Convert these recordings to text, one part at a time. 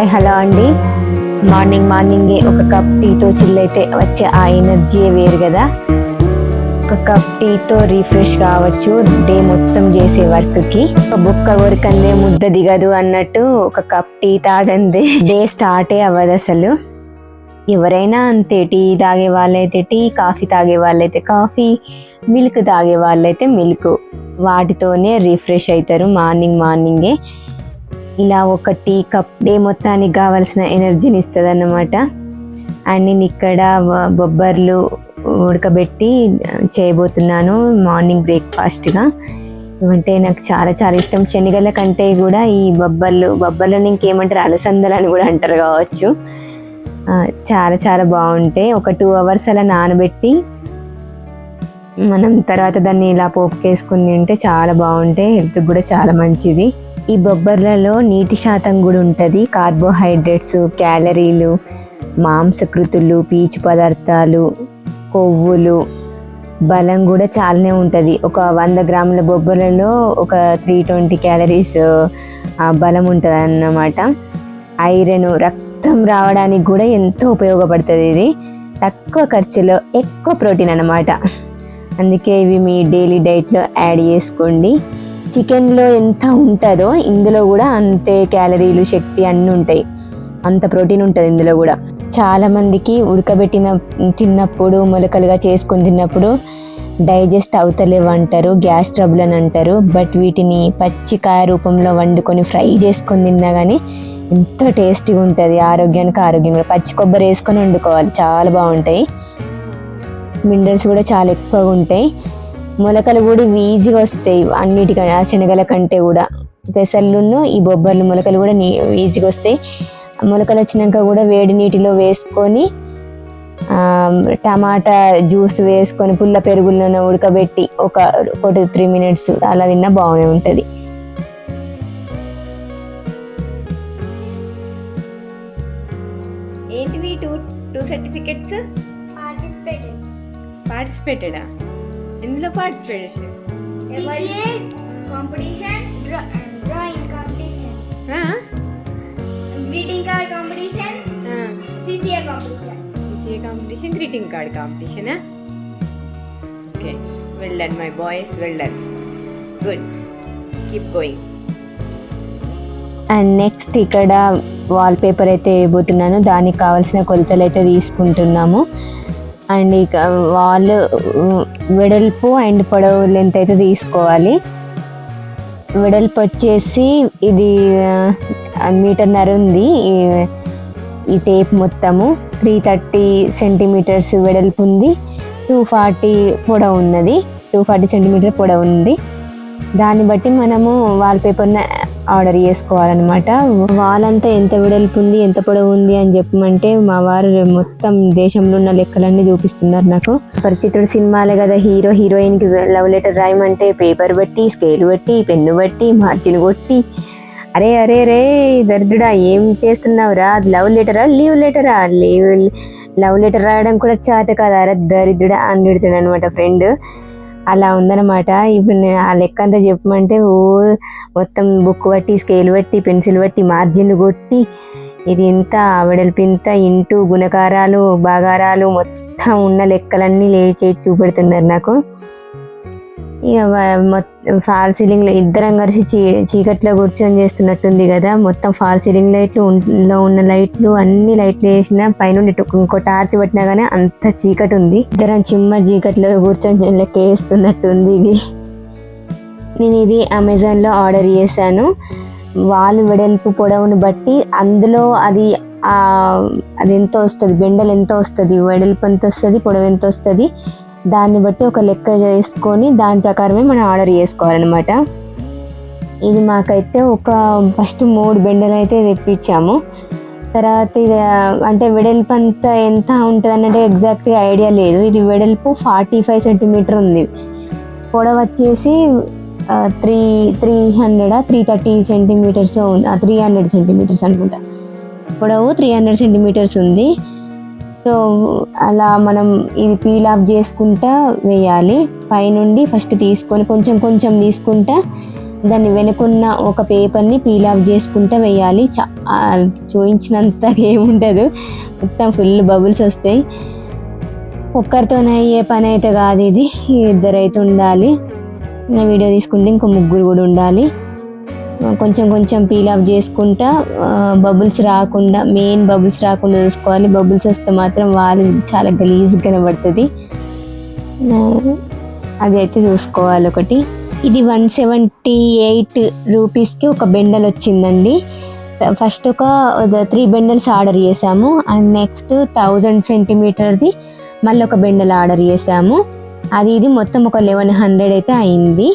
Hi hello అండి. Morning మార్నింగే ఒక కప్ టీతో చిల్ అయితే వచ్చే ఆ ఎనర్జీ వేరు కదా. ఒక కప్ టీతో రిఫ్రెష్ కావచ్చు డే మొత్తం చేసే వర్క్కి. ఒక బుక్క కొరికందే ముద్ద దిగదు అన్నట్టు ఒక కప్ టీ తాగందే. డే స్టార్టే అవ్వదు అసలు. ఎవరైనా అంతే టీ తాగే వాళ్ళైతే టీ కాఫీ తాగే వాళ్ళైతే కాఫీ మిల్క్ తాగే వాళ్ళైతే మిల్క్. వాటితోనే రిఫ్రెష్ అవుతారు మార్నింగ్ మార్నింగే. ఇలా ఒక టీ కప్ డే మొత్తానికి కావాల్సిన ఎనర్జీని ఇస్తుంది అన్నమాట అండ్ నేను ఇక్కడ బొబ్బర్లు ఉడకబెట్టి చేయబోతున్నాను మార్నింగ్ బ్రేక్ఫాస్ట్గా ఇవంటే నాకు చాలా చాలా ఇష్టం. శనగల కంటే కూడా ఈ బొబ్బర్లు బొబ్బర్లను ఇంకేమంటారు? అలసందలు అని కూడా అంటారు కావచ్చు. చాలా చాలా బాగుంటాయి ఒక టూ అవర్స్ అలా నానబెట్టి మనం తర్వాత దాన్ని ఇలా పోపుకేసుకుని తింటే చాలా బాగుంటాయి హెల్త్కి కూడా చాలా మంచిది. ఈ బొబ్బర్లలో నీటి శాతం కూడా ఉంటుంది. కార్బోహైడ్రేట్స్ క్యాలరీలు మాంసకృతులు పీచు పదార్థాలు కొవ్వులు బలం కూడా చాలానే ఉంటుంది. ఒక వంద గ్రాముల బొబ్బర్లలో ఒక త్రీ ట్వంటీ క్యాలరీస్ బలం ఉంటుంది అన్నమాట ఐరన్ రక్తం రావడానికి కూడా ఎంతో ఉపయోగపడుతుంది ఇది. తక్కువ ఖర్చులో ఎక్కువ ప్రోటీన్ అన్నమాట. అందుకే ఇవి మీ డైలీ డైట్లో యాడ్ చేసుకోండి. చికెన్లో ఎంత ఉంటుందో ఇందులో కూడా అంతే క్యాలరీలు శక్తి అన్నీ ఉంటాయి. అంత ప్రోటీన్ ఉంటుంది ఇందులో కూడా. చాలామందికి ఉడకబెట్టిన తిన్నప్పుడు మొలకలుగా చేసుకొని తిన్నప్పుడు డైజెస్ట్ అవుతలేవు అంటారు గ్యాస్ ట్రబుల్ అని అంటారు. బట్ వీటిని పచ్చికాయ రూపంలో వండుకొని ఫ్రై చేసుకొని తిన్నా కానీ ఎంతో టేస్టీగా ఉంటుంది. ఆరోగ్యానికి ఆరోగ్యం కూడా. పచ్చి కొబ్బరి వేసుకొని వండుకోవాలి. చాలా బాగుంటాయి. మినరల్స్ కూడా చాలా ఎక్కువగా ఉంటాయి. మొలకలు కూడా ఈజీగా వస్తాయి. అన్నిటికంటే ఆ శనగల కంటే కూడా. పెసర్లును ఈ బొబ్బర్లు మొలకలు కూడా నీ ఈజీగా వస్తాయి. మొలకలు వచ్చినాక కూడా వేడి నీటిలో వేసుకొని టమాటా జ్యూస్ వేసుకొని పుల్ల పెరుగులను ఉడకబెట్టి ఒక ఒక త్రీ మినిట్స్ అలా తిన్నా బాగానే ఉంటుంది. ఏంటివి టూ టూ సర్టిఫికెట్స్ participated. పార్టిసిపేటెడా ఎందులో participation CCA competition, draw, drawing competition, greeting card competition, CCA competition. CA competition greeting card కాంపిటీషనా okay well done my boys well done good keep going and next ఇక్కడ wallpaper అయితే వేయబోతున్నాను. దానికి కావాల్సిన కొలతలు అయితే తీసుకుంటున్నాము. అండ్ ఇక వాల్ వెడల్పు అండ్ పొడవు లెంత్ అయితే తీసుకోవాలి. వెడల్పు వచ్చేసి ఇది మీటర్నర ఉంది. ఈ- ఈ టేప్ మొత్తము త్రీ థర్టీ సెంటీమీటర్స్ వెడల్పు ఉంది. టూ ఫార్టీ పొడవు ఉన్నది. టూ ఫార్టీ సెంటీమీటర్ పొడవు ఉంది. దాన్ని బట్టి మనము వాల్పేపర్ని ఆర్డర్ చేసుకోవాలన్నమాట. వాళ్ళంతా ఎంత వెడల్పు ఉంది ఎంత పొడవు ఉంది అని చెప్పమంటే మా వారు మొత్తం దేశంలో ఉన్న లెక్కలన్నీ చూపిస్తున్నారు నాకు. పరిచితుడు సినిమాలే కదా హీరో హీరోయిన్కి లవ్ లెటర్ రాయమంటే పేపర్ బట్టి స్కేల్ బట్టి పెన్ను బట్టి మార్జిన్ కొట్టి. అరే అరే రే దరిద్రుడా ఏం చేస్తున్నావురా? అది లవ్ లెటరా లీవ్ లెటరా? లీవ్ లవ్ లెటర్ రాయడం కూడా చేత కదా అరే దరిద్రుడా అని అనమాట ఫ్రెండ్. అలా ఉందన్నమాట. ఇప్పుడు నేను ఆ లెక్క అంతా చెప్పమంటే ఓ మొత్తం బుక్ బట్టి స్కేల్ బట్టి పెన్సిల్ బట్టి మార్జిన్లు కొట్టి ఇది ఇంత వెడల్పు ఇంత ఇంటూ గుణకారాలు బాగారాలు మొత్తం ఉన్న లెక్కలన్నీ లేచి చూపెడుతున్నారు నాకు. ఇక ఫాల్ సీలింగ్లో ఇద్దరం కలిసి చీ చీకట్లో కూర్చొని చేస్తున్నట్టుంది కదా. మొత్తం ఫాల్ సీలింగ్ లైట్లు లో ఉన్న లైట్లు అన్ని లైట్లు వేసిన పైన ఇంకో టార్చ్ పట్టినా కానీ అంత చీకటి ఉంది ఇద్దరం చిమ్మ చీకట్లో కూర్చొని లెక్క వేస్తున్నట్టుంది ఇది. నేను ఇది అమెజాన్లో ఆర్డర్ చేశాను. వాళ్ళు వెడల్పు పొడవును బట్టి అందులో అది అది ఎంత వస్తుంది? బెండలు ఎంత వస్తుంది? వెడల్పు ఎంత వస్తుంది? పొడవు ఎంత వస్తుంది? దాన్ని బట్టి ఒక లెక్క చేసుకొని దాని ప్రకారమే మనం ఆర్డర్ చేసుకోవాలన్నమాట. ఇది మాకైతే ఒక ఫస్ట్ మూడు బెండలు అయితే తెప్పించాము. తర్వాత ఇది అంటే వెడల్పు అంత ఎంత ఉంటుంది అన్నట్టు ఎగ్జాక్ట్గా ఐడియా లేదు. ఇది వెడల్పు ఫార్టీ ఫైవ్ సెంటీమీటర్ ఉంది. పొడవు వచ్చేసి three three hundred three thirty centimetres three hundred centimetres అనుకుంటా. పొడవు త్రీ హండ్రెడ్ సెంటీమీటర్స్ ఉంది. సో అలా మనం ఇది పీల్ ఆఫ్ చేసుకుంటా వేయాలి. పైనుండి ఫస్ట్ తీసుకొని కొంచెం కొంచెం తీసుకుంటా దాన్ని వెనుకున్న ఒక పేపర్ని పీల్ ఆఫ్ చేసుకుంటూ వేయాలి. చా చూయించినంత ఏముండదు. మొత్తం ఫుల్ బబుల్స్ వస్తాయి. ఒక్కరితోనే అయ్యే పని అయితే కాదు ఇది. ఇద్దరైతే ఉండాలి. నా వీడియో తీసుకుంటే ఇంకో ముగ్గురు కూడా ఉండాలి. కొంచెం కొంచెం పీల్ ఆఫ్ చేసుకుంటా బబుల్స్ రాకుండా మెయిన్ బబుల్స్ రాకుండా చూసుకోవాలి. బబుల్స్ వస్తే మాత్రం వాళ్ళు చాలా గలీజ్ కనబడుతుంది. అది అయితే చూసుకోవాలి ఒకటి. ఇది వన్ సెవెంటీ ఎయిట్ రూపీస్కి ఒక బెండల్ వచ్చిందండి. ఫస్ట్ ఒక త్రీ బెండల్స్ ఆర్డర్ చేసాము. అండ్ నెక్స్ట్ థౌజండ్ సెంటీమీటర్ది మళ్ళీ ఒక బెండల్ ఆర్డర్ చేసాము. అది ఇది మొత్తం ఒక లెవెన్ హండ్రెడ్ అయితే అయింది.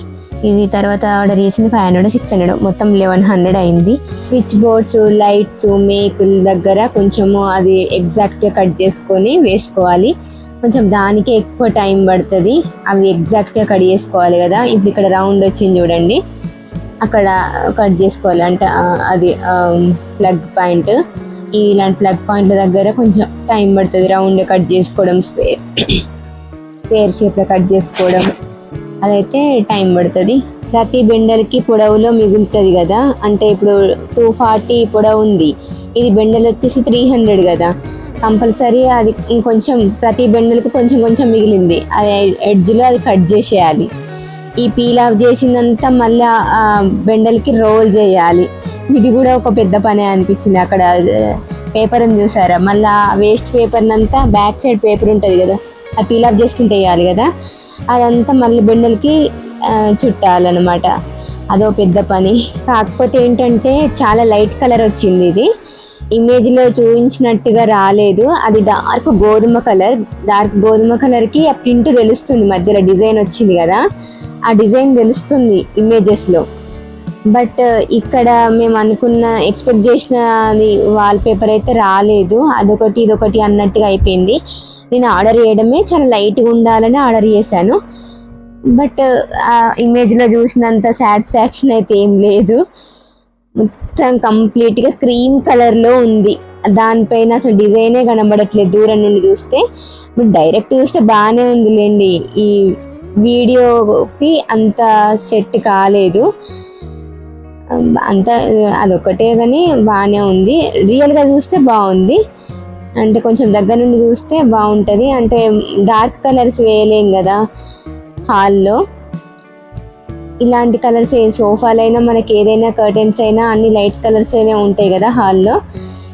ఇది తర్వాత ఆర్డర్ చేసింది ఫైవ్ హండ్రెడ్ సిక్స్ హండ్రెడ్. మొత్తం లెవెన్ హండ్రెడ్ అయింది. స్విచ్ బోర్డ్స్ లైట్స్ మేకుల దగ్గర కొంచెము అది ఎగ్జాక్ట్గా కట్ చేసుకొని వేసుకోవాలి. కొంచెం దానికే ఎక్కువ టైం పడుతుంది. అవి ఎగ్జాక్ట్గా కట్ చేసుకోవాలి కదా. ఇప్పుడు ఇక్కడ రౌండ్ వచ్చింది చూడండి. అక్కడ కట్ చేసుకోవాలి. అంటే అది ప్లగ్ పాయింట్. ఇలాంటి ప్లగ్ పాయింట్ల దగ్గర కొంచెం టైం పడుతుంది రౌండ్ కట్ చేసుకోవడం స్క్వేర్ స్క్వేర్ షేప్లో కట్ చేసుకోవడం. అదైతే టైం పడుతుంది. ప్రతి బెండల్కి పొడవులో మిగులుతుంది కదా. అంటే ఇప్పుడు టూ ఫార్టీ పొడవు ఉంది. ఇది బెండల్ వచ్చేసి త్రీ హండ్రెడ్ కదా. కంపల్సరీ అది ఇంకొంచెం ప్రతి బెండల్కి కొంచెం కొంచెం మిగిలింది. అది ఎడ్జ్లో అది కట్ చేసేయాలి. ఈ పీల్ ఆఫ్ చేసిందంతా మళ్ళీ బెండల్కి రోల్ చేయాలి. ఇది కూడా ఒక పెద్ద పనే అనిపించింది అక్కడ. పేపర్ అని చూసారా? మళ్ళీ వేస్ట్ పేపర్నంతా బ్యాక్ సైడ్ పేపర్ ఉంటుంది కదా. అది పీల్ ఆఫ్ చేసుకుంటే వేయాలి కదా. అదంతా మళ్ళీ బెండలకి చుట్టాలన్నమాట. అదో పెద్ద పని. కాకపోతే ఏంటంటే చాలా లైట్ కలర్ వచ్చింది ఇది. ఇమేజ్లో చూపించినట్టుగా రాలేదు. అది డార్క్ గోధుమ కలర్. డార్క్ గోధుమ కలర్కి ఆ ప్రింట్ తెలుస్తుంది. మధ్యలో డిజైన్ వచ్చింది కదా. ఆ డిజైన్ తెలుస్తుంది ఇమేజెస్లో. బట్ uh, ఇక్కడ మేము అనుకున్న ఎక్స్పెక్ట్ చేసిన అది వాల్ పేపర్ అయితే రాలేదు. అదొకటి ఇదొకటి అన్నట్టుగా అయిపోయింది. నేను ఆర్డర్ చేయడమే చాలా లైట్గా ఉండాలని ఆర్డర్ చేశాను. బట్ uh, ఆ ఇమేజ్లో చూసినంత సాటిస్ఫాక్షన్ అయితే ఏం లేదు. మొత్తం కంప్లీట్గా క్రీమ్ కలర్లో ఉంది. దానిపైన అసలు డిజైనే కనబడట్లేదు దూరం నుండి చూస్తే. మీరు డైరెక్ట్ చూస్తే బాగానే ఉందిలేండి. ఈ వీడియోకి అంత సెట్ కాలేదు. అంత అదొక్కటే కానీ బాగానే ఉంది. రియల్గా చూస్తే బాగుంది. అంటే కొంచెం దగ్గర నుండి చూస్తే బాగుంటుంది. అంటే డార్క్ కలర్స్ వేయలేం కదా హాల్లో. ఇలాంటి కలర్స్ ఏ సోఫాలైనా మనకి ఏదైనా కర్టెన్స్ అయినా అన్ని లైట్ కలర్స్ అయినా ఉంటాయి కదా హాల్లో.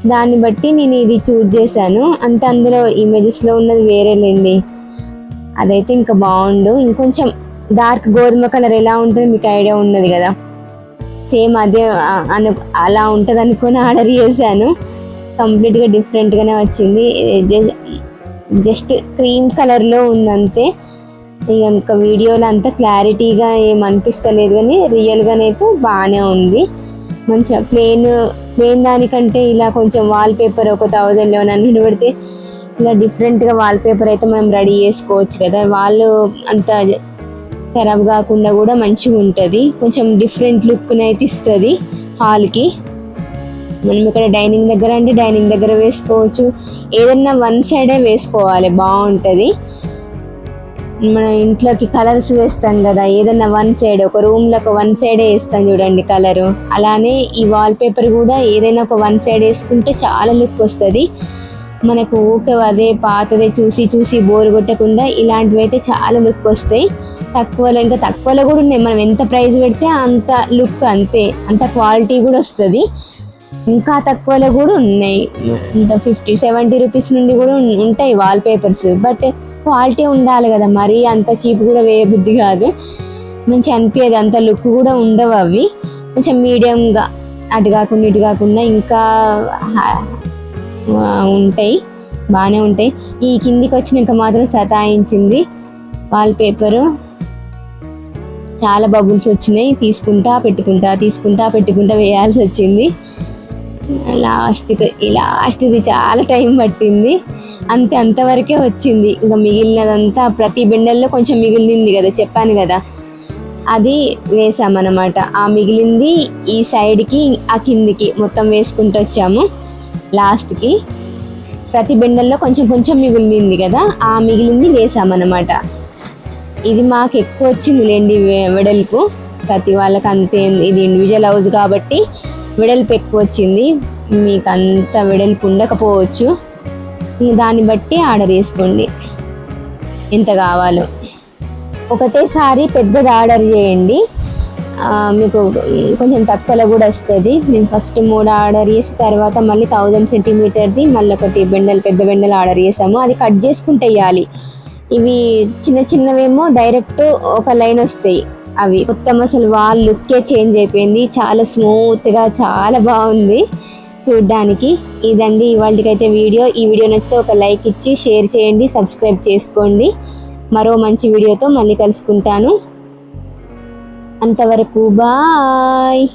దాన్ని బట్టి నేను ఇది చూజ్ చేశాను. అంటే అందులో ఇమేజెస్లో ఉన్నది వేరేలేండి అదైతే ఇంకా బాగుండు. ఇంకొంచెం డార్క్ గోధుమ కలర్ ఎలా ఉంటుంది మీకు ఐడియా ఉన్నది కదా. సేమ్ అదే అను అలా ఉంటుంది అనుకొని ఆర్డర్ చేశాను. కంప్లీట్గా డిఫరెంట్గానే వచ్చింది. జస్ట్ క్రీమ్ కలర్లో ఉందంతే. ఇక ఇంకా వీడియోలో అంత క్లారిటీగా ఏం అనిపిస్తలేదు కానీ రియల్గానైతే బాగానే ఉంది. మంచిగా ప్లేన్ ప్లేన్ దానికంటే ఇలా కొంచెం వాల్ పేపర్ ఒక థౌజండ్ లెవెన్ హండ్రెడ్ పెడితే ఇలా డిఫరెంట్గా వాల్ పేపర్ అయితే మనం రెడీ చేసుకోవచ్చు కదా. వాళ్ళు అంత ఖరాబ్ కాకుండా కూడా మంచిగా ఉంటుంది. కొంచెం డిఫరెంట్ లుక్ని అయితే ఇస్తుంది హాల్కి మనం ఇక్కడ డైనింగ్ దగ్గర అంటే డైనింగ్ దగ్గర వేసుకోవచ్చు. ఏదన్నా వన్ సైడే వేసుకోవాలి బాగుంటుంది. మన ఇంట్లోకి కలర్స్ వేస్తాం కదా ఏదన్నా వన్ సైడ్ ఒక రూమ్లో ఒక వన్ సైడే వేస్తాం చూడండి కలరు అలానే ఈ వాల్ పేపర్ కూడా ఏదైనా ఒక వన్ సైడ్ వేసుకుంటే చాలా లుక్ వస్తుంది. మనకు ఊకే అదే పాతదే చూసి చూసి బోర్ కొట్టకుండా ఇలాంటివి అయితే చాలా లుక్ వస్తాయి. తక్కువలో ఇంకా తక్కువలో కూడా ఉన్నాయి. మనం ఎంత ప్రైస్ పెడితే అంత లుక్ అంతే. అంత క్వాలిటీ కూడా వస్తుంది. ఇంకా తక్కువలో కూడా ఉన్నాయి. ఇంత ఫిఫ్టీ సెవెంటీ రూపీస్ నుండి కూడా ఉంటాయి వాల్ పేపర్స్ బట్ క్వాలిటీ ఉండాలి కదా మరీ. అంత చీప్ కూడా వేయబుద్ధి కాదు. మంచి అనిపించదు అంత లుక్ కూడా ఉండవు అవి. కొంచెం మీడియంగా అటు కాకుండా ఇటు కాకుండా ఇంకా ఉంటాయి. బాగానే ఉంటాయి. ఈ కిందికి వచ్చినాక మాత్రం సతాయించింది వాల్ పేపరు చాలా బబుల్స్ వచ్చినాయి. తీసుకుంటా పెట్టుకుంటా తీసుకుంటా పెట్టుకుంటా వేయాల్సి వచ్చింది. లాస్ట్కి లాస్ట్ది చాలా టైం పట్టింది. అంతే అంతవరకే వచ్చింది. ఇంకా మిగిలినదంతా ప్రతి బెండల్లో కొంచెం మిగిలింది కదా చెప్పాను కదా. అది వేసామన్నమాట. ఆ మిగిలింది ఈ సైడ్కి ఆ కిందికి మొత్తం వేసుకుంటూ వచ్చాము. లాస్ట్కి ప్రతి బెండల్లో కొంచెం కొంచెం మిగిలింది కదా ఆ మిగిలింది వేసామన్నమాట. ఇది మాకు ఎక్కువ వచ్చిందిలేండి వె- వెడల్పు. ప్రతి వాళ్ళకి అంతే ఇది ఇండివిజువల్ హౌస్ కాబట్టి వెడల్పు ఎక్కువ వచ్చింది. మీకు అంత వెడల్పు ఉండకపోవచ్చు. దాన్ని బట్టి ఆర్డర్ చేసుకోండి. ఎంత కావాలో. ఒకటేసారి పెద్దది ఆర్డర్ చేయండి. మీకు కొంచెం తక్కువలో కూడా వస్తుంది. మేము ఫస్ట్ మూడు ఆర్డర్ చేసి తర్వాత మళ్ళీ థౌజండ్ సెంటీమీటర్ది మళ్ళీ ఒకటి బెండలు పెద్ద బెండలు ఆర్డర్ చేసాము. అది కట్ చేసుకుంటే వేయాలి. ఇవి చిన్న చిన్నవేమో డైరెక్ట్ ఒక లైన్ వస్తాయి అవి. మొత్తం అసలు వాళ్ళ లుక్కే చేంజ్ అయిపోయింది. చాలా స్మూత్గా చాలా బాగుంది చూడ్డానికి. ఇదండి ఇవాళకైతే వీడియో. ఈ వీడియో నచ్చితే ఒక లైక్ ఇచ్చి షేర్ చేయండి సబ్స్క్రైబ్ చేసుకోండి. మరో మంచి వీడియోతో మళ్ళీ కలుసుకుంటాను. అంతవరకు బాయ్.